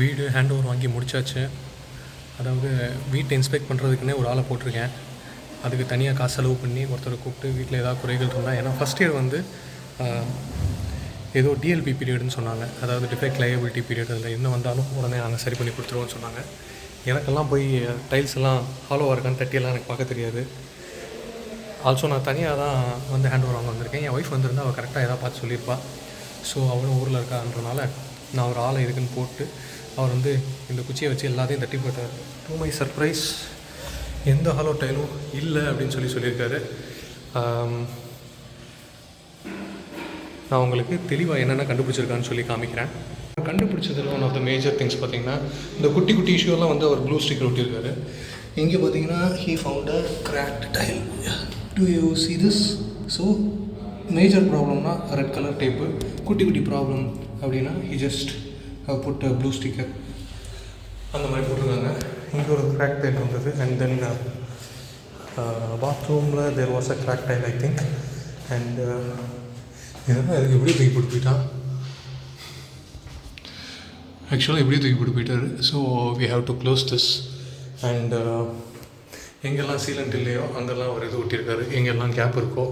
வீடு hand over வாங்கி முடிச்சாச்சு. அதாவது வீட்டை இன்ஸ்பெக்ட் பண்ணுறதுக்குன்னே ஒரு ஆளை போட்டிருக்கேன். அதுக்கு தனியாக காசு செலவு பண்ணி ஒருத்தரை கூப்பிட்டு வீட்டில் ஏதாவது குறைகள் இருந்தால் ஏன்னா ஃபஸ்ட் இயர் வந்து ஏதோ டிஎல்பி பீரியட்னு சொன்னாங்க. அதாவது டிஃபெக்ட் லயபிலிட்டி பீரியட் அதில் என்ன வந்தாலும் உடனே நாங்கள் சரி பண்ணி கொடுத்துருவோம்னு சொன்னாங்க. எனக்கெல்லாம் போய் டைல்ஸ் எல்லாம் ஹாலோவாக இருக்கான்னு தட்டியெல்லாம் எனக்கு பார்க்க தெரியாது. ஆல்சோ நான் தனியாக தான் வந்து ஹேண்ட் ஓவர் வாங்க வந்திருக்கேன். என் ஒய்ஃப் வந்திருந்தா அவள் கரெக்டாக ஏதாவது பார்த்து சொல்லியிருப்பாள் ஸோ அவளும் ஊரில் இருக்கான்றனால நான் ஒரு ஆளை இருக்குன்னு போட்டு அவர் வந்து இந்த குச்சியை வச்சு எல்லாத்தையும் தட்டி போட்டார் டூ மை சர்ப்ரைஸ் எந்த ஹாலோ டைலும் இல்லை அப்படின்னு சொல்லி சொல்லியிருக்காரு. நான் உங்களுக்கு தெளிவாக என்னென்ன கண்டுபிடிச்சிருக்கான்னு சொல்லி காமிக்கிறேன். கண்டுபிடிச்சதில் one of the major things பார்த்தீங்கன்னா இந்த குட்டி குட்டி இஷ்யூலாம் வந்து அவர் ப்ளூ ஸ்டிக்கர் ஒட்டியிருக்காரு. இங்கே பார்த்தீங்கன்னா he found a cracked tile to you see this so major ப்ராப்ளம்னா ரெட் கலர் டேப்பு குட்டி குட்டி ப்ராப்ளம் அப்படின்னா he just put blue sticker அந்த மாதிரி போட்டிருக்காங்க. இங்கே ஒரு கிராக் டைல் இருந்தது அண்ட் தென் பாத்ரூமில் there was a crack tile I think and இதெல்லாம் அதுக்கு எப்படி தூக்கி போட்டு போயிட்டான் ஆக்சுவலாக எப்படி தூக்கி போட்டு போயிட்டாரு. So we have to close this and எங்கெல்லாம் சீலண்ட் இல்லையோ அங்கெல்லாம் ஒரு இது ஒட்டியிருக்காரு. எங்கெல்லாம் கேப் இருக்கோ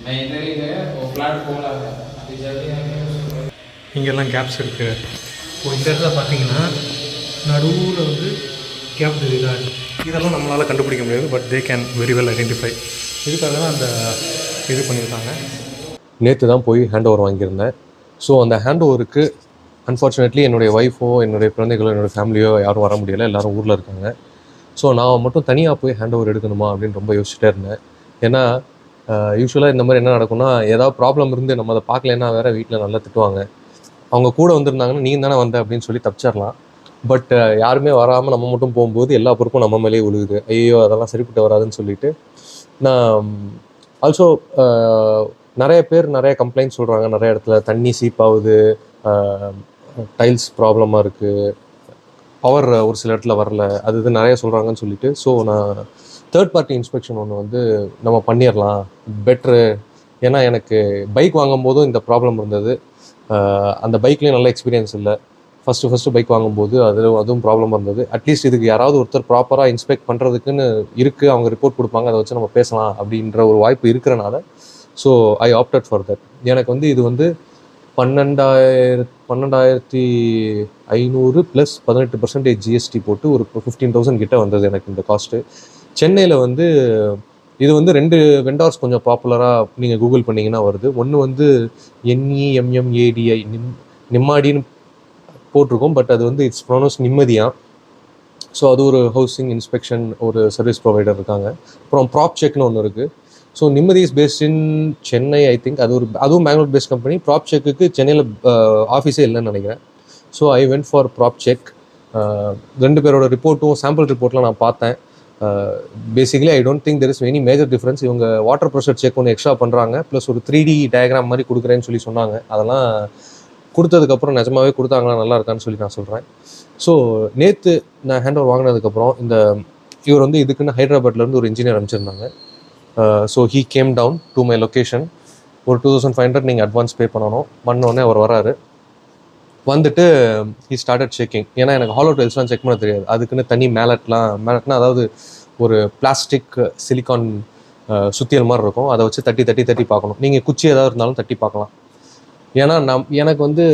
मैं इधर ही गया वो फ्लैट खोला है अभी जल्दी आके उसको இங்கெல்லாம் கேப்ஸ் இருக்குது இப்போ இந்த இடத்துல பார்த்தீங்கன்னா நடுவில் வந்து கேப் தெரியுதா இதெல்லாம் நம்மளால் கண்டுபிடிக்க முடியாது but they can very well identify இதுக்காக தான் அந்த இது பண்ணியிருக்காங்க நேற்று தான் போய் ஹேண்ட் ஓவர் வாங்கியிருந்தேன் ஸோ அந்த ஹேண்ட் ஓவருக்கு அன்ஃபார்ச்சுனேட்லி என்னுடைய ஒய்ஃபோ என்னுடைய குழந்தைகளோ என்னுடைய ஃபேமிலியோ யாரும் வர முடியலை எல்லாரும் ஊரில் இருக்காங்க ஸோ நான் மட்டும் தனியாக போய் ஹேண்ட் ஓவர் எடுக்கணுமா அப்படின்னு ரொம்ப யோசிச்சுட்டே இருந்தேன். ஏன்னா யூஸ்வலாக இந்த மாதிரி என்ன நடக்கும்னா ஏதாவது ப்ராப்ளம் இருந்து நம்ம அதை பார்க்கலன்னா வேறு வீட்டில் நல்லா திட்டுவாங்க. அவங்க கூட வந்திருந்தாங்கன்னா நீங்கள் தானே வந்த? அப்படின்னு சொல்லி தப்பிச்சிடலாம். பட் யாருமே வராமல் நம்ம மட்டும் போகும்போது எல்லா பொறுப்பும் நம்ம மேலேயே விழுகுது ஐயோ அதெல்லாம் சரிப்பட்டு வராதுன்னு சொல்லிட்டு. நான் ஆல்சோ நிறைய பேர் நிறைய கம்ப்ளைண்ட் சொல்கிறாங்க நிறைய இடத்துல தண்ணி சீப்பாகுது டைல்ஸ் ப்ராப்ளமாக இருக்குது பவர் uh, ஒரு சில இடத்துல வரல. அது இது நிறைய சொல்கிறாங்கன்னு சொல்லிட்டு ஸோ நான் தேர்ட் பார்ட்டி இன்ஸ்பெக்ஷன் ஒன்று வந்து நம்ம பண்ணிடலாம் பெட்ரு ஏன்னா எனக்கு பைக் வாங்கும்போதும் இந்த ப்ராப்ளம் இருந்தது. Uh, அந்த பைக்லேயும் நல்ல எக்ஸ்பீரியன்ஸ் இல்லை. ஃபஸ்ட்டு ஃபஸ்ட்டு பைக் வாங்கும்போது அது அதுவும் ப்ராப்ளம் இருந்தது. அட்லீஸ்ட் இதுக்கு யாராவது ஒருத்தர் ப்ராப்பராக இன்ஸ்பெக்ட் பண்ணுறதுக்குன்னு இருக்குது அவங்க ரிப்போர்ட் கொடுப்பாங்க. அதை வச்சு நம்ம பேசலாம் அப்படின்ற ஒரு வாய்ப்பு இருக்கிறனால so I opted for that எனக்கு வந்து இது வந்து பன்னெண்டாயிர பன்னெண்டாயிரத்தி ஐநூறு ப்ளஸ் பதினெட்டு பர்சன்டேஜ் ஜிஎஸ்டி போட்டு ஒரு ஃபிஃப்டீன் தௌசண்ட் கிட்ட வந்தது எனக்கு இந்த காஸ்ட்டு சென்னையில் வந்து இது வந்து ரெண்டு வெண்டார்ஸ் கொஞ்சம் பாப்புலராக நீங்கள் கூகுள் பண்ணிங்கன்னா வருது. ஒன்று வந்து என்இஎம்எம்ஏடிஐ நிம் நிம்மாடின்னு போட்டிருக்கோம். பட் அது வந்து இட்ஸ் ப்ரொனோஸ் நிம்மதியா. ஸோ அது ஒரு ஹவுசிங் இன்ஸ்பெக்ஷன் ஒரு சர்வீஸ் ப்ரொவைடர் இருக்காங்க. அப்புறம் ப்ராப் செக்னு ஒன்று இருக்குது so Nimmadhi is based in Chennai I think அது ஒரு அதுவும் பெங்களூர் பேஸ்ட் கம்பெனி ப்ராப் செக்குக்கு சென்னையில் ஆஃபீஸே இல்லைன்னு நினைக்கிறேன். So I went for prop check ரெண்டு பேரோட ரிப்போர்ட்டும் சாம்பிள் ரிப்போர்ட்லாம் நான் பார்த்தேன். Basically I don't think there is any major difference இவங்க வாட்டர் ப்ரெஷர் செக் ஒன்று எக்ஸ்ட்ரா பண்ணுறாங்க ப்ளஸ் ஒரு த்ரீ டி டயக்ராம் மாதிரி கொடுக்குறேன்னு சொல்லி சொன்னாங்க. அதெல்லாம் கொடுத்ததுக்கப்புறம் நிஜமாவே கொடுத்தாங்களா நல்லா இருக்கான்னு சொல்லி நான் சொல்கிறேன் ஸோ நேற்று நான் ஹேண்ட் ஓவர் வாங்கினதுக்கப்புறம் இந்த இவர் வந்து இதுக்குன்னு ஹைதராபாத்லேருந்து ஒரு engineer அனுப்பிச்சிருந்தாங்க. So he came down to my location ஒரு டூ தௌசண்ட் ஃபைவ் ஹண்ட்ரட் நீங்கள் அட்வான்ஸ் பே பண்ணணும். பண்ணோடனே அவர் வராரு. வந்துட்டு ஹி ஸ்டார்டட் செக்கிங் ஏன்னா எனக்கு ஹாலோ டைல்ஸ்லாம் செக் பண்ண தெரியாது. அதுக்குன்னு தனி மேலட்லாம் மேலட்னா அதாவது ஒரு பிளாஸ்டிக் சிலிக்கான் uh, uh, சுத்தியல் மாதிரி இருக்கும். அதை வச்சு தட்டி தட்டி தட்டி பார்க்கணும். நீங்கள் குச்சி ஏதாவது இருந்தாலும் தட்டி பார்க்கலாம். ஏன்னா நம் எனக்கு வந்து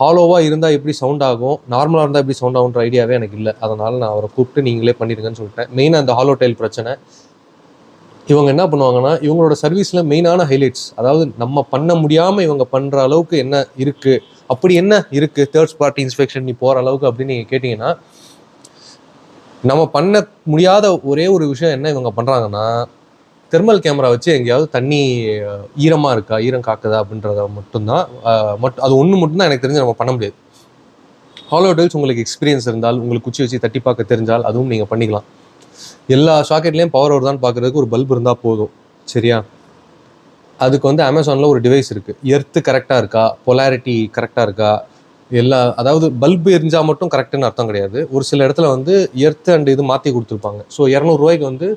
ஹாலோவாக இருந்தால் எப்படி சவுண்ட் ஆகும்? நார்மலாக இருந்தால் எப்படி சவுண்ட் ஆகுன்ற ஐடியாவே எனக்கு இல்லை. அதனால் நான் அவரை கூப்பிட்டு நீங்களே பண்ணிடுங்கன்னு சொல்லிட்டேன். மெயினாக அந்த ஹாலோ டைல் பிரச்சனை. இவங்க என்ன பண்ணுவாங்கன்னா இவங்களோட சர்வீஸில் மெயினான ஹைலைட்ஸ் அதாவது நம்ம பண்ண முடியாமல் இவங்க பண்ணுற அளவுக்கு என்ன இருக்குது அப்படி என்ன இருக்குது தேர்ட் பார்ட்டி இன்ஸ்பெக்ஷன் நீ போகிற அளவுக்கு அப்படின்னு நீங்கள் கேட்டிங்கன்னா நம்ம பண்ண முடியாத ஒரே ஒரு விஷயம் என்ன இவங்க பண்ணுறாங்கன்னா தெர்மல் கேமரா வச்சு எங்கேயாவது தண்ணி ஈரமாக இருக்கா ஈரம் காக்குதா அப்படின்றத மட்டும்தான் மட் அது ஒன்று மட்டும்தான் எனக்கு தெரிஞ்சு நம்ம பண்ண முடியாது. ஹாலோ டைல்ஸ் உங்களுக்கு எக்ஸ்பீரியன்ஸ் இருந்தால் உங்களுக்கு குச்சி வச்சு தட்டி பார்க்க தெரிஞ்சால் அதுவும் நீங்கள் பண்ணிக்கலாம். எல்லா சாக்கெட்லேயும் பவர் வருதான்னு பார்க்குறதுக்கு ஒரு பல்ப் இருந்தால் போதும். சரியா? அதுக்கு வந்து அமேசானில் ஒரு டிவைஸ் இருக்குது எர்த்து கரெக்டாக இருக்கா? பொலாரிட்டி கரெக்டாக இருக்கா? எல்லா அதாவது பல்பு எரிஞ்சால் மட்டும் கரெக்டுன்னு அர்த்தம் கிடையாது. ஒரு சில இடத்துல வந்து எர்த்து அண்ட் இது மாற்றி கொடுத்துருப்பாங்க. ஸோ இரநூறுவாய்க்கு வந்து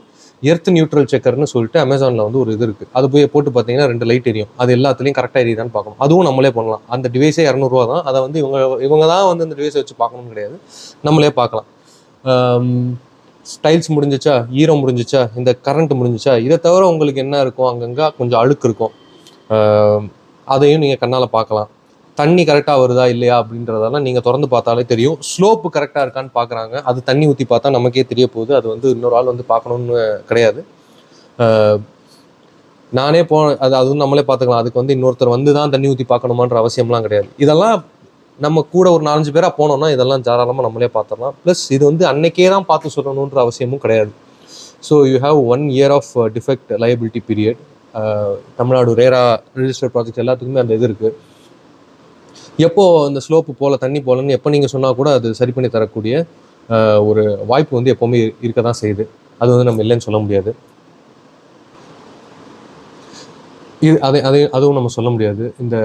எர்த் நியூட்ரல் செக்கர்னு சொல்லிட்டு அமேசானில் வந்து ஒரு இது இருக்குது அது போய் போட்டு பார்த்தீங்கன்னா ரெண்டு லைட் எரியும். அது எல்லாத்துலேயும் கரெக்டாக எரியுதான்னு பார்க்கணும். அதுவும் நம்மளே பண்ணலாம். அந்த டிவைஸே இரநூறுவா தான். அதை வந்து இவங்க இவங்க தான் வந்து அந்த டிவைஸை வச்சு பார்க்கணும்னு கிடையாது. நம்மளே பார்க்கலாம். ஸ்டைல்ஸ் முடிஞ்சிச்சா? ஈரம் முடிஞ்சிச்சா? இந்த கரண்ட் முடிஞ்சிச்சா? இதை தவிர உங்களுக்கு என்ன இருக்கும்? அங்கங்கே கொஞ்சம் அழுக்கு இருக்கும். அதையும் நீங்கள் கண்ணால் பார்க்கலாம். தண்ணி கரெக்டாக வருதா? இல்லையா? அப்படின்றதெல்லாம் நீங்கள் திறந்து பார்த்தாலே தெரியும். ஸ்லோப்பு கரெக்டாக இருக்கான்னு பார்க்குறாங்க. அது தண்ணி ஊற்றி பார்த்தா நமக்கே தெரிய போகுது. அது வந்து இன்னொரு ஆள் வந்து பார்க்கணுன்னு கிடையாது. நானே போ அது அதுவும் நம்மளே பார்த்துக்கலாம். அதுக்கு வந்து இன்னொருத்தர் வந்து தான் தண்ணி ஊற்றி பார்க்கணுமான்ற அவசியம்லாம் கிடையாது. இதெல்லாம் நம்ம கூட ஒரு நாலஞ்சு பேராக போனோம்னா இதெல்லாம் தாராளமாக நம்மளே பார்த்துடலாம் ப்ளஸ் இது வந்து அன்னைக்கே தான் பார்த்து சொல்லணுன்ற அவசியமும் கிடையாது. So you have one year of defect liability period Tamil Nadu RERA register project எல்லாத்துக்குமே அந்த இது இருக்குது எப்போ இந்த ஸ்லோப்பு போல தண்ணி போலன்னு எப்போ நீங்கள் சொன்னால் கூட அது சரி பண்ணி தரக்கூடிய uh, ஒரு வாய்ப்பு வந்து எப்போவுமே இருக்க தான் செய்யுது. அது வந்து நம்ம இல்லைன்னு சொல்ல முடியாது. இது அதை அதை அதுவும் நம்ம சொல்ல முடியாது. இந்த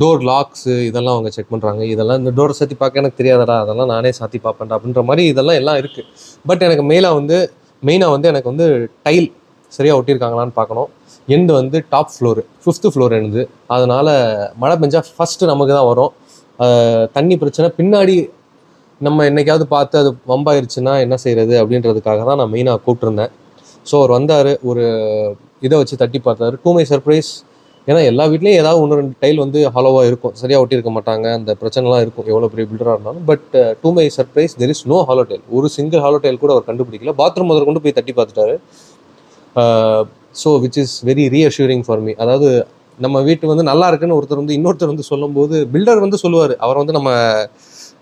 டோர் லாக்ஸு இதெல்லாம் அவங்க செக் பண்ணுறாங்க இதெல்லாம் இந்த டோரை சாத்தி பார்க்க எனக்கு தெரியாதடா அதெல்லாம் நானே சாத்தி பார்ப்பேன்டா அப்படின்ற மாதிரி இதெல்லாம் எல்லாம் இருக்குது பட் எனக்கு மெயினாக வந்து மெயினாக வந்து எனக்கு வந்து டைல் சரியாக ஒட்டியிருக்காங்களான்னு பார்க்கணும். எண்டு வந்து டாப் ஃப்ளோரு ஃபிஃப்த்து ஃப்ளோர் எனது அதனால் மழை பெஞ்சால் ஃபஸ்ட்டு நமக்கு தான் வரும். தண்ணி பிரச்சனை. பின்னாடி நம்ம என்னைக்காவது பார்த்து அது வம்பாயிருச்சுன்னா என்ன செய்கிறது அப்படின்றதுக்காக தான் நான் மெயினாக கூப்பிட்டுருந்தேன். ஸோ அவர் வந்தார். ஒரு இதை வச்சு தட்டி பார்த்தாரு. டூ மை சர்ப்ரைஸ் ஏன்னா எல்லா வீட்லேயும் ஏதாவது ஒன்று ரெண்டு டைல் வந்து ஹாலோவாக இருக்கும். சரியாக ஒட்டியிருக்க மாட்டாங்க. அந்த பிரச்சனைலாம் இருக்கும். எவ்வளோ பெரிய பில்டராக இருந்தாலும். But to my surprise there is no hollow tile ஒரு சிங்கிள் ஹாலோ டைல் கூட அவர் கண்டுபிடிக்கல. பாத்ரூம் முதல் கொண்டு போய் தட்டி பார்த்துட்டாரு. So which is very reassuring for me அதாவது நம்ம வீட்டு வந்து நல்லா இருக்குன்னு ஒருத்தர் வந்து இன்னொருத்தர் வந்து சொல்லும்போது பில்டர் வந்து சொல்லுவார். அவர் வந்து நம்ம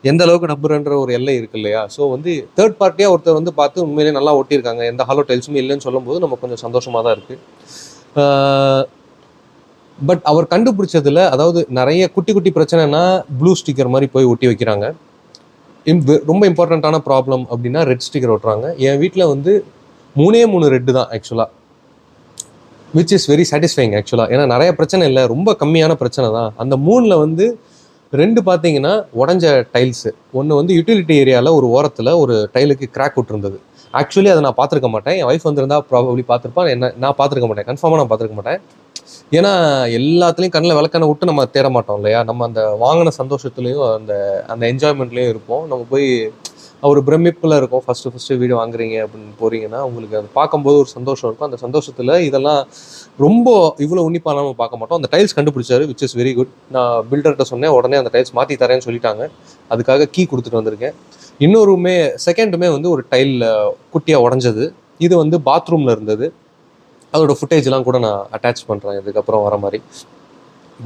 எந்த அளவுக்கு நம்புறன்ற ஒரு எல்லை இருக்கு இல்லையா? ஸோ வந்து தேர்ட் பார்ட்டியாக ஒருத்தர் வந்து பார்த்து உண்மையிலேயே நல்லா ஒட்டியிருக்காங்க எந்த ஹாலோ டைல்ஸுமே இல்லைன்னு சொல்லும்போது நம்ம கொஞ்சம் சந்தோஷமாக தான் இருக்குது பட் அவர் கண்டுபிடிச்சதுல அதாவது நிறைய குட்டி குட்டி பிரச்சனைனா ப்ளூ ஸ்டிக்கர் மாதிரி போய் ஒட்டி வைக்கிறாங்க. இம்- ரொம்ப இம்பார்ட்டண்ட்டான ப்ராப்ளம் அப்படின்னா ரெட் ஸ்டிக்கர் ஒட்டுறாங்க. என் வீட்டில் வந்து மூணே மூணு ரெட்டு தான் ஆக்சுவலாக விச் இஸ் வெரி சாட்டிஸ்ஃபைங் ஆக்சுவலாக ஏன்னா நிறைய பிரச்சனை இல்லை. ரொம்ப கம்மியான பிரச்சனை தான். அந்த மூணில் வந்து ரெண்டு பார்த்தீங்கன்னா உடஞ்ச டைல்ஸு ஒன்று வந்து யூட்டிலிட்டி ஏரியாவில் ஒரு ஓரத்தில் ஒரு டைலுக்கு கிராக் விட்டுருந்தது. ஆக்சுவலி அதை நான் பார்த்துருக்க மாட்டேன். என் ஒய்ஃப் வந்திருந்தா ப்ராபப்ளி பார்த்துருப்பான் என்ன நான் பார்த்துருக்க மாட்டேன். கன்ஃபார்மாக நான் பார்த்துருக்க மாட்டேன். ஏன்னா எல்லாத்துலேயும் கண்ணில் விளக்கான விட்டு நம்ம தேட மாட்டோம் இல்லையா? நம்ம அந்த வாங்கின சந்தோஷத்துலேயும் அந்த அந்த என்ஜாய்மெண்ட்லேயும் இருப்போம். நம்ம போய் ஒரு பிரமிப்பில் இருக்கும். ஃபஸ்ட்டு ஃபஸ்ட்டு வீடு வாங்குறீங்க அப்படின்னு போகிறீங்கன்னா உங்களுக்கு அது பார்க்கும்போது ஒரு சந்தோஷம் இருக்கும். அந்த சந்தோஷத்தில் இதெல்லாம் ரொம்ப இவ்வளோ உன்னிப்பாக நம்ம பார்க்க மாட்டோம். அந்த டைல்ஸ் கண்டுபிடிச்சாரு விச் இஸ் வெரி குட் நான் பில்டர்கிட்ட சொன்னேன் உடனே அந்த டைல்ஸ் மாற்றி தரேன்னு சொல்லிட்டாங்க. அதுக்காக கீ கொடுத்துட்டு வந்திருக்கேன். இன்னொருமே செகண்டுமே வந்து ஒரு டைல் குட்டியாக உடஞ்சது. இது வந்து பாத்ரூமில் இருந்தது. அதோட ஃபுட்டேஜ்லாம் கூட நான் அட்டாச் பண்ணுறேன் இதுக்கப்புறம் வர மாதிரி.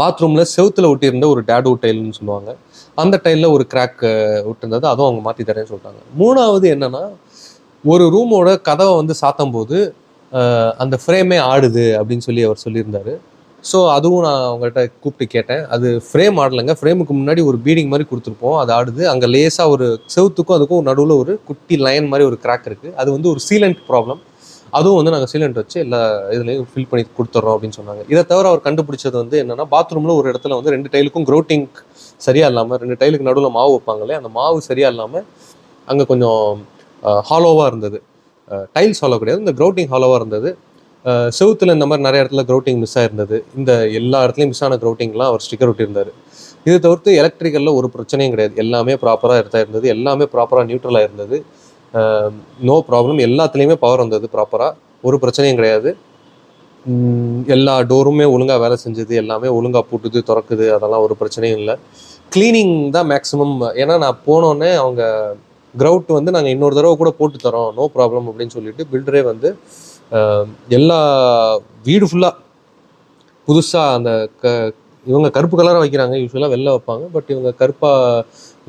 பாத்ரூமில் செவுத்தில் ஒட்டியிருந்த ஒரு டேடோ டைல்னு சொல்லுவாங்க. அந்த டைலில் ஒரு கிராக் விட்டுருந்தது அதுவும் அவங்க மாற்றி தரேன்னு சொல்லிட்டாங்க. மூணாவது என்னன்னா ஒரு ரூமோட கதவை வந்து சாத்தும் போது அந்த ஃப்ரேமே ஆடுது அப்படின்னு சொல்லி அவர் சொல்லியிருந்தாரு. ஸோ அதுவும் நான் அவங்கள்ட்ட கூப்பிட்டு கேட்டேன். அது ஃப்ரேம் ஆடலைங்க. ஃப்ரேமுக்கு முன்னாடி ஒரு பீடிங் மாதிரி கொடுத்துருப்போம். அது ஆடுது. அங்கே லேசாக ஒரு செவுத்துக்கும் அதுக்கும் நடுவில் ஒரு குட்டி லைன் மாதிரி ஒரு கிராக் இருக்குது அது வந்து ஒரு சீலண்ட் ப்ராப்ளம் அதுவும் வந்து நாங்கள் சீலண்ட் வச்சு எல்லா இதுலேயும் ஃபில் பண்ணி கொடுத்துட்றோம் அப்படின்னு சொன்னாங்க. இதை தவிர அவர் கண்டுபிடிச்சது வந்து என்னென்னா பாத்ரூமில் ஒரு இடத்துல வந்து ரெண்டு டைலுக்கும் க்ரோட்டிங் சரியா இல்லாமல் ரெண்டு டைலுக்கு நடுவில் மாவு வைப்பாங்களே அந்த மாவு சரியா இல்லாமல் அங்கே கொஞ்சம் ஹாலோவாக இருந்தது. டைல்ஸ் ஹாலோ கிடையாது இந்த க்ரௌட்டிங் ஹாலோவாக இருந்தது. செவுத்தில் செவுத்துல இந்த மாதிரி நிறைய இடத்துல க்ரௌட்டிங் மிஸ் ஆயிருந்தது. இந்த எல்லா இடத்துலையும் மிஸ் ஆன க்ரௌட்டிங்லாம் அவர் ஸ்டிக்கர் ஒட்டியிருந்தார். இது தவிர்த்து எலக்ட்ரிக்கலில் ஒரு பிரச்சனையும் கிடையாது. எல்லாமே ப்ராப்பராக இருந்தது எல்லாமே ப்ராப்பராக நியூட்ரலாக இருந்தது நோ ப்ராப்ளம் எல்லாத்துலேயுமே பவர் வந்தது ப்ராப்பராக ஒரு பிரச்சனையும் கிடையாது. எல்லா டோருமே ஒழுங்காக வேலை செஞ்சது எல்லாமே ஒழுங்காக பூட்டுது திறக்குது அதெல்லாம் ஒரு பிரச்சனையும் இல்லை. க்ளீனிங் தான் மேக்ஸிமம் ஏன்னா நான் போனோடனே அவங்க க்ரௌட் வந்து நாங்கள் இன்னொரு தடவை கூட போட்டு தரோம். நோ ப்ராப்ளம் அப்படின்னு சொல்லிட்டு பில்டரே வந்து எல்லா வீடு ஃபுல்லாக புதுசாக அந்த க இவங்க கருப்பு கலராக வைக்கிறாங்க. யூஸ்வலாக வெளில வைப்பாங்க. பட் இவங்க கருப்பாக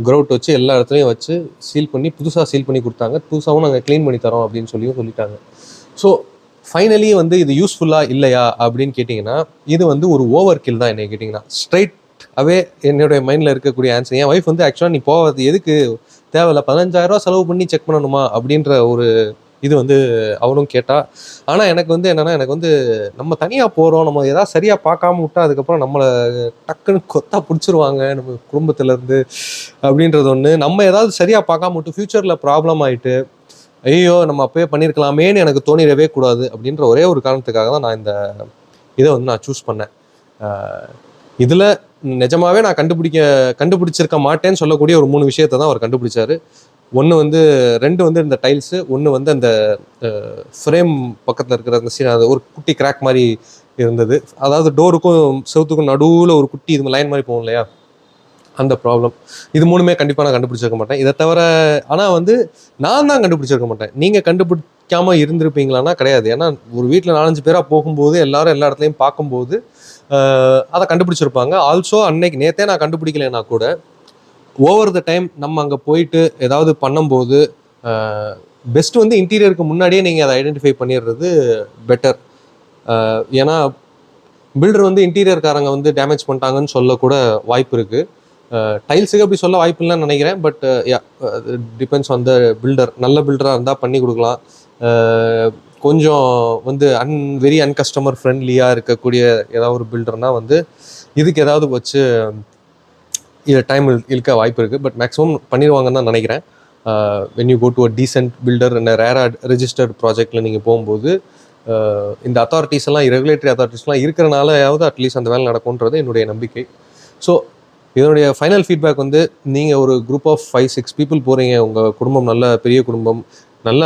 க்ரௌட் வச்சு எல்லா இடத்துலையும் வச்சு சீல் பண்ணி புதுசாக சீல் பண்ணி கொடுத்தாங்க. புதுசாகவும் நாங்கள் க்ளீன் பண்ணி தரோம் அப்படின்னு சொல்லியும் சொல்லிட்டாங்க. ஸோ ஃபைனலி வந்து இது யூஸ்ஃபுல்லாக இல்லையா அப்படின்னு கேட்டிங்கன்னா இது வந்து ஒரு ஓவர் கில் தான் என்னை கேட்டிங்கன்னா. ஸ்ட்ரைட் அவே என்னுடைய மைண்டில் இருக்கக்கூடிய ஆன்சர் என் ஒய்ஃப் வந்து ஆக்சுவலாக நீ போவது எதுக்கு? தேவையில்ல பதினஞ்சாயிரம் செலவு பண்ணி செக் பண்ணணுமா? அப்படின்ற ஒரு இது வந்து அவளும் கேட்டா. ஆனால் எனக்கு வந்து என்னன்னா எனக்கு வந்து நம்ம தனியாக போகிறோம் நம்ம எதாவது சரியாக பார்க்காம விட்டா அதுக்கப்புறம் நம்மளை டக்குன்னு கொத்தா பிடிச்சிருவாங்க நம்ம குடும்பத்துல இருந்து அப்படின்றது ஒன்று நம்ம ஏதாவது சரியாக பார்க்காம விட்டு ஃப்யூச்சரில் ப்ராப்ளம் ஆயிட்டு ஐயோ நம்ம அப்பயே பண்ணியிருக்கலாமேன்னு எனக்கு தோணிடவே கூடாது அப்படின்ற ஒரே ஒரு காரணத்துக்காக தான் நான் இந்த இதை வந்து நான் சூஸ் பண்ணேன். இதில் நிஜமாவே நான் கண்டுபிடிக்க கண்டுபிடிச்சிருக்க மாட்டேன்னு சொல்லக்கூடிய ஒரு மூணு விஷயத்தை தான் அவர் கண்டுபிடிச்சாரு. ஒன்று வந்து ரெண்டு வந்து இந்த டைல்ஸு ஒன்று வந்து அந்த ஃப்ரேம் பக்கத்தில் இருக்கிற அந்த சீன் அது ஒரு குட்டி கிராக் மாதிரி இருந்தது. அதாவது டோருக்கும் செவுத்துக்கும் நடுவில் ஒரு குட்டி இது லைன் மாதிரி போகும் இல்லையா? அந்த ப்ராப்ளம் இது மூணுமே கண்டிப்பாக நான் கண்டுபிடிச்சிருக்க மாட்டேன். இதை தவிர ஆனால் வந்து நான் தான் கண்டுபிடிச்சிருக்க மாட்டேன். நீங்கள் கண்டுபிடிக்காம இருந்திருப்பீங்களான்னா கிடையாது. ஏன்னா ஒரு வீட்டில் நாலஞ்சு பேராக போகும்போது எல்லாரும் எல்லா இடத்துலையும் பார்க்கும்போது அதை கண்டுபிடிச்சிருப்பாங்க. ஆல்சோ அன்னைக்கு நேத்தே நான் கண்டுபிடிக்கலைன்னா கூட ஓவர் த டைம் நம்ம அங்கே போயிட்டு ஏதாவது பண்ணும்போது பெஸ்ட் வந்து இன்டீரியருக்கு முன்னாடியே நீங்கள் அதை ஐடென்டிஃபை பண்ணிடுறது பெட்டர் ஏன்னா பில்டர் வந்து இன்டீரியர்காரங்க வந்து டேமேஜ் பண்ணிட்டாங்கன்னு சொல்லக்கூட வாய்ப்பு இருக்குது டைல்ஸுக்கு அப்படி சொல்ல வாய்ப்பு இல்லைன்னு நினைக்கிறேன். But depends on the builder நல்ல பில்டராக இருந்தால் பண்ணி கொடுக்கலாம். கொஞ்சம் வந்து அன் வெரி அன்கஸ்டமர் ஃப்ரெண்ட்லியாக இருக்கக்கூடிய ஏதாவது ஒரு பில்டர்னால் வந்து இதுக்கு ஏதாவது வச்சு இதில் டைம் இழுக்க வாய்ப்பு இருக்குது பட் மேக்ஸிமம் பண்ணிடுவாங்கன்னு தான் நினைக்கிறேன். When you go to a decent builder இந்த ரேரா ரெஜிஸ்டர்ட் ப்ராஜெக்டில் நீங்கள் போகும்போது இந்த அத்தாரிட்டிஸ் எல்லாம் ரெகுலேட்டரி அத்தாரிட்டிஸ்லாம் இருக்கிறனாலயாவது அட்லீஸ்ட் அந்த வேலை நடக்கும்ன்றது என்னுடைய நம்பிக்கை. ஸோ இதனுடைய ஃபைனல் ஃபீட்பேக் வந்து நீங்கள் ஒரு group of five six people போகிறீங்க உங்கள் குடும்பம் நல்ல பெரிய குடும்பம். நல்ல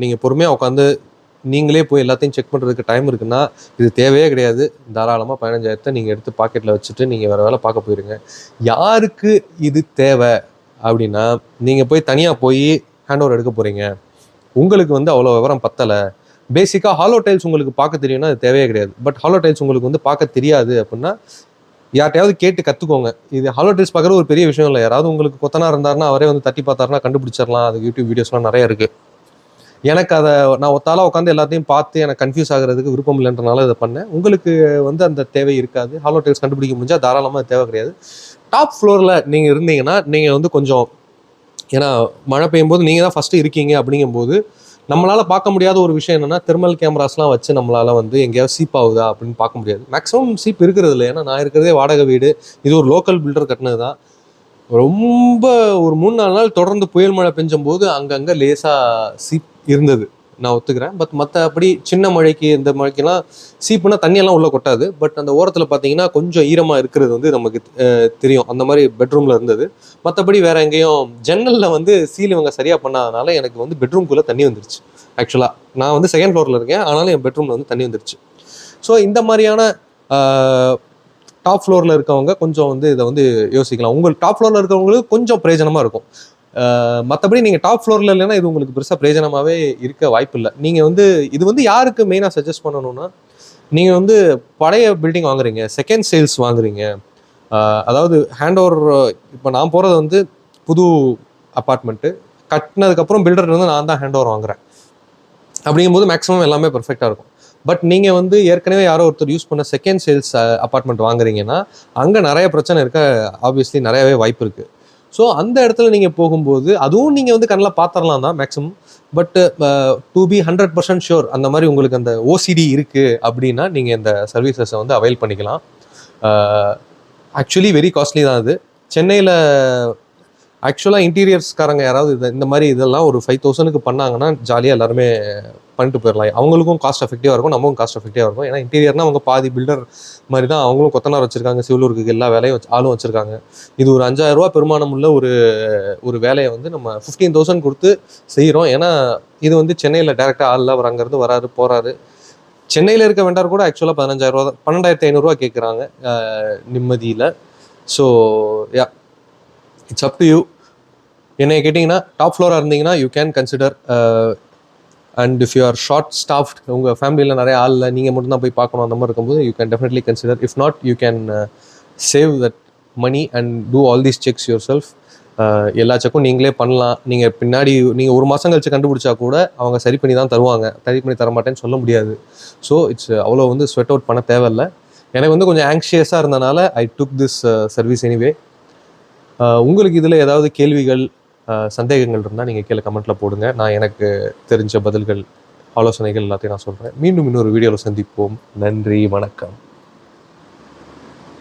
நீங்கள் பொறுமையாக உட்காந்து நீங்களே போய் எல்லாத்தையும் செக் பண்ணுறதுக்கு டைம் இருக்குன்னா இது தேவையே கிடையாது. தாராளமாக பதினஞ்சாயிரத்தை நீங்கள் எடுத்து பாக்கெட்டில் வச்சுட்டு நீங்கள் வேறு வேலை பார்க்க போயிருங்க. யாருக்கு இது தேவை அப்படின்னா நீங்கள் போய் தனியாக போய் ஹேண்ட் ஓவர் எடுக்க போகிறீங்க உங்களுக்கு வந்து அவ்வளோ விவரம் பத்தலை. பேசிக்காக ஹாலோ டைல்ஸ் உங்களுக்கு பார்க்க தெரியும்னா அது தேவையே கிடையாது. பட் ஹாலோ டைல்ஸ் உங்களுக்கு வந்து பார்க்க தெரியாது அப்படின்னா யார்ட்டையாவது கேட்டு கற்றுக்கோங்க இது ஹாலோ டைல்ஸ் பார்க்குறது ஒரு பெரிய விஷயம் இல்லை. யாராவது உங்களுக்கு கொத்தனா இருந்தாருன்னா அவரே வந்து தட்டி பார்த்தாருன்னா கண்டுபிடிச்சிடலாம். அது யூடியூப் வீடியோஸ்லாம் நிறைய இருக்குது எனக்கு அதை நான் ஒத்தால உட்காந்து எல்லாத்தையும் பார்த்து எனக்கு கன்ஃபியூஸ் ஆகுறதுக்கு விருப்பம் இல்லைன்றனால இதை பண்ணேன். உங்களுக்கு வந்து அந்த தேவை இருக்காது. ஹாலோ டெக்ஸ் கண்டுபிடிக்க முடிஞ்சால் தாராளமாக தேவை கிடையாது. டாப் ஃப்ளோரில் நீங்கள் இருந்தீங்கன்னா நீங்கள் வந்து கொஞ்சம் ஏன்னா மழை பெய்யும் போது நீங்கள் தான் ஃபஸ்ட்டு இருக்கீங்க அப்படிங்கும்போது நம்மளால் பார்க்க முடியாத ஒரு விஷயம் என்னென்னா தெர்மல் கேமராஸ்லாம் வச்சு நம்மளால் வந்து எங்கேயாவது சீப் ஆகுதா அப்படின்னு பார்க்க முடியாது. மேக்ஸிமம் சீப் இருக்கிறது இல்லை. ஏன்னா நான் இருக்கிறதே வாடகை வீடு. இது ஒரு லோக்கல் பில்டர் கட்டினது தான் ரொம்ப ஒரு மூணு நாலு நாள் தொடர்ந்து புயல் மழை பெஞ்சும்போது அங்கங்கே லேசாக சீப் இருந்தது. நான் ஒத்துக்கிறேன். பட் மற்றபடி சின்ன மழைக்கு இந்த மழைக்கெல்லாம் சீப்புனா தண்ணியெல்லாம் உள்ளே கொட்டாது. பட் அந்த ஓரத்தில் பார்த்தீங்கன்னா கொஞ்சம் ஈரமாக இருக்கிறது வந்து நமக்கு தெரியும். அந்த மாதிரி பெட்ரூமில் இருந்தது. மற்றபடி வேற எங்கேயும் ஜன்னலில் வந்து சீல் இவங்க சரியாக பண்ணாதனால எனக்கு வந்து பெட்ரூம்குள்ளே தண்ணி வந்துருச்சு. ஆக்சுவலாக நான் வந்து செகண்ட் ஃப்ளோரில் இருக்கேன். ஆனாலும் என் பெட்ரூமில் வந்து தண்ணி வந்துருச்சு. ஸோ இந்த மாதிரியான டாப் ஃப்ளோரில் இருக்கவங்க கொஞ்சம் வந்து இதை வந்து யோசிக்கலாம். உங்கள் டாப் ஃப்ளோரில் இருக்கிறவங்களுக்கு கொஞ்சம் பிரயோஜனமாக இருக்கும். மற்றபடி நீங்கள் டாப் ஃப்ளோரில் இல்லைன்னா இது உங்களுக்கு பெருசாக பிரயோஜனமாகவே இருக்க வாய்ப்பு இல்லை நீங்கள் வந்து இது வந்து யாருக்கு மெயினாக சஜஸ்ட் பண்ணணும்னா நீங்கள் வந்து பழைய பில்டிங் வாங்குறீங்க செகண்ட் சேல்ஸ் வாங்குறீங்க. அதாவது ஹேண்ட் ஓவர் இப்போ நான் போகிறது வந்து புது அப்பார்ட்மெண்ட்டு கட்டினதுக்கப்புறம் பில்டர் வந்து நான் தான் ஹேண்ட் ஓவர் வாங்குறேன். அப்படிங்கும்போது மேக்ஸிமம் எல்லாமே பர்ஃபெக்டாக இருக்கும். பட் நீங்கள் வந்து ஏற்கனவே யாரோ ஒருத்தர் யூஸ் பண்ண செகண்ட் சேல்ஸ் அப்பார்ட்மெண்ட் வாங்குறீங்கன்னா அங்கே நிறைய பிரச்சனை இருக்க ஆப்வியஸ்லி நிறையவே வாய்ப்பு இருக்குது ஸோ அந்த இடத்துல நீங்கள் போகும்போது அதுவும் நீங்கள் வந்து கண்ணில் பார்த்துடலாம் தான் maximum but to be hundred percent sure அந்த மாதிரி உங்களுக்கு அந்த ஓசிடி இருக்குது அப்படின்னா நீங்கள் இந்த சர்வீசஸை வந்து அவைல் பண்ணிக்கலாம். ஆக்சுவலி வெரி காஸ்ட்லி தான் அது. சென்னையில் ஆக்சுவலாக இன்டீரியர்ஸ்காரங்க யாராவது இது இந்த மாதிரி இதெல்லாம் ஒரு ஃபைவ் தௌசண்ட்க்கு பண்ணாங்கன்னா ஜாலியாக எல்லாருமே பண்ணிட்டு போயிடலாம் அவங்களுக்கும் காஸ்ட் எஃபெக்டிவாக இருக்கும் நமக்கும் காஸ்ட் எஃபெக்டிவாக இருக்கும். ஏன்னா இன்டீரியர்னா அவங்க பாதி பில்டர் மாதிரி தான் அவங்களும் கொத்தனார் வச்சிருக்காங்க சிவிலூருக்கு எல்லா வேலையும் வச்சு ஆளும் வச்சிருக்காங்க. இது ஒரு அஞ்சாயிரம் ரூபா பெருமானம் உள்ள ஒரு ஒரு வேலையை வந்து நம்ம ஃபிஃப்டீன் தௌசண்ட் கொடுத்து செய்கிறோம் ஏன்னா இது வந்து சென்னையில் டேரெக்டாக ஆளில் அவர் அங்கேருந்து வராரு போகிறாரு சென்னையில் இருக்க வேண்டார் கூட ஆக்சுவலாக பதினஞ்சாயிரம் ரூபா பன்னெண்டாயிரத்தி ஐநூறுரூவா கேட்குறாங்க நிம்மதியில். So ya it's up to you என்னை கேட்டிங்கன்னா டாப் ஃப்ளோராக இருந்தீங்கன்னா you can consider and if you are short staffed உங்கள் ஃபேமிலியில் நிறைய ஆள் இல்லை நீங்கள் மட்டும் தான் போய் பார்க்கணும் அந்த மாதிரி இருக்கும்போது you can definitely consider if not you can save that money and do all these checks yourself எல்லா செக்கும் நீங்களே பண்ணலாம். நீங்கள் பின்னாடி நீங்கள் ஒரு மாதம் கழிச்சு கண்டுபிடிச்சா கூட அவங்க சரி பண்ணி தான் தருவாங்க. சரி பண்ணி தர மாட்டேன்னு சொல்ல முடியாது. ஸோ இட்ஸ் அவ்வளோ வந்து ஸ்வெட் அவுட் பண்ண தேவையில்ல. எனக்கு வந்து கொஞ்சம் ஆங்ஷியஸாக இருந்தனால I took this service anyway உங்களுக்கு இதில் ஏதாவது கேள்விகள் சந்தேகங்கள் இருந்தால் நீங்கள் கீழே கமெண்ட்டில் போடுங்க. நான் எனக்கு தெரிஞ்ச பதில்கள் ஆலோசனைகள் எல்லாத்தையும் நான் சொல்கிறேன் மீண்டும் இன்னொரு வீடியோவில் சந்திப்போம். நன்றி வணக்கம்.